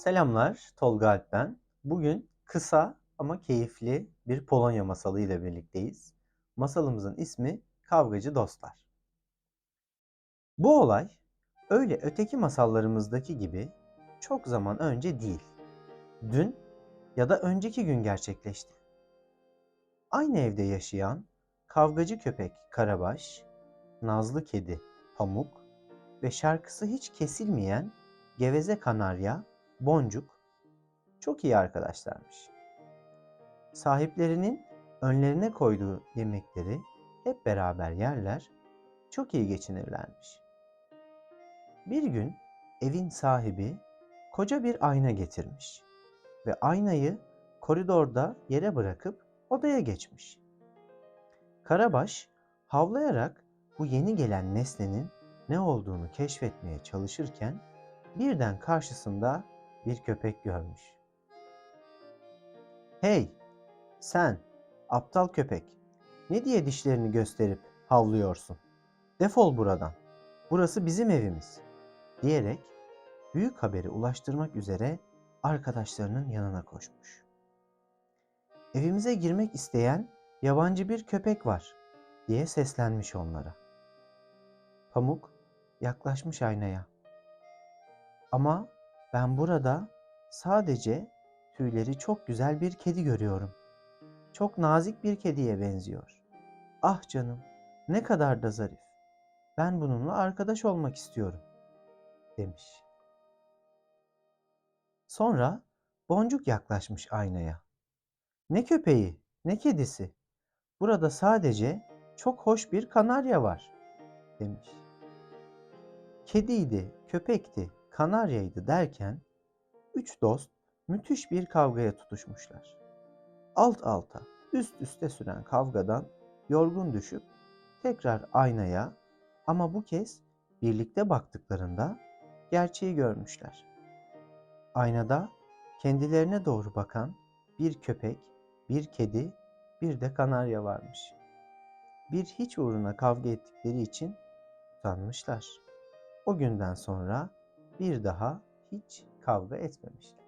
Selamlar, Tolga Alp ben. Bugün kısa ama keyifli bir Polonya masalı ile birlikteyiz. Masalımızın ismi Kavgacı Dostlar. Bu olay öyle öteki masallarımızdaki gibi çok zaman önce değil. Dün ya da önceki gün gerçekleşti. Aynı evde yaşayan kavgacı köpek Karabaş, nazlı kedi Pamuk ve şarkısı hiç kesilmeyen geveze kanarya Boncuk çok iyi arkadaşlarmış. Sahiplerinin önlerine koyduğu yemekleri hep beraber yerler, çok iyi geçinirlermiş. Bir gün evin sahibi koca bir ayna getirmiş ve aynayı koridorda yere bırakıp odaya geçmiş. Karabaş havlayarak bu yeni gelen nesnenin ne olduğunu keşfetmeye çalışırken birden karşısında bir köpek görmüş. Hey, sen, aptal köpek, ne diye dişlerini gösterip havlıyorsun? Defol buradan. Burası bizim evimiz." diyerek büyük haberi ulaştırmak üzere arkadaşlarının yanına koşmuş. Evimize girmek isteyen yabancı bir köpek var diye seslenmiş onlara. Pamuk yaklaşmış aynaya. Ama ben burada sadece tüyleri çok güzel bir kedi görüyorum. Çok nazik bir kediye benziyor. Ah canım, ne kadar da zarif. Ben bununla arkadaş olmak istiyorum." demiş. Sonra Boncuk yaklaşmış aynaya. Ne köpeği, ne kedisi. Burada sadece çok hoş bir kanarya var, demiş. Kediydi, köpekti, kanaryaydı derken üç dost müthiş bir kavgaya tutuşmuşlar. Alt alta, üst üste süren kavgadan yorgun düşüp tekrar aynaya ama bu kez birlikte baktıklarında gerçeği görmüşler. Aynada kendilerine doğru bakan bir köpek, bir kedi, bir de kanarya varmış. Bir hiç uğruna kavga ettikleri için utanmışlar. O günden sonra bir daha hiç kavga etmemişler.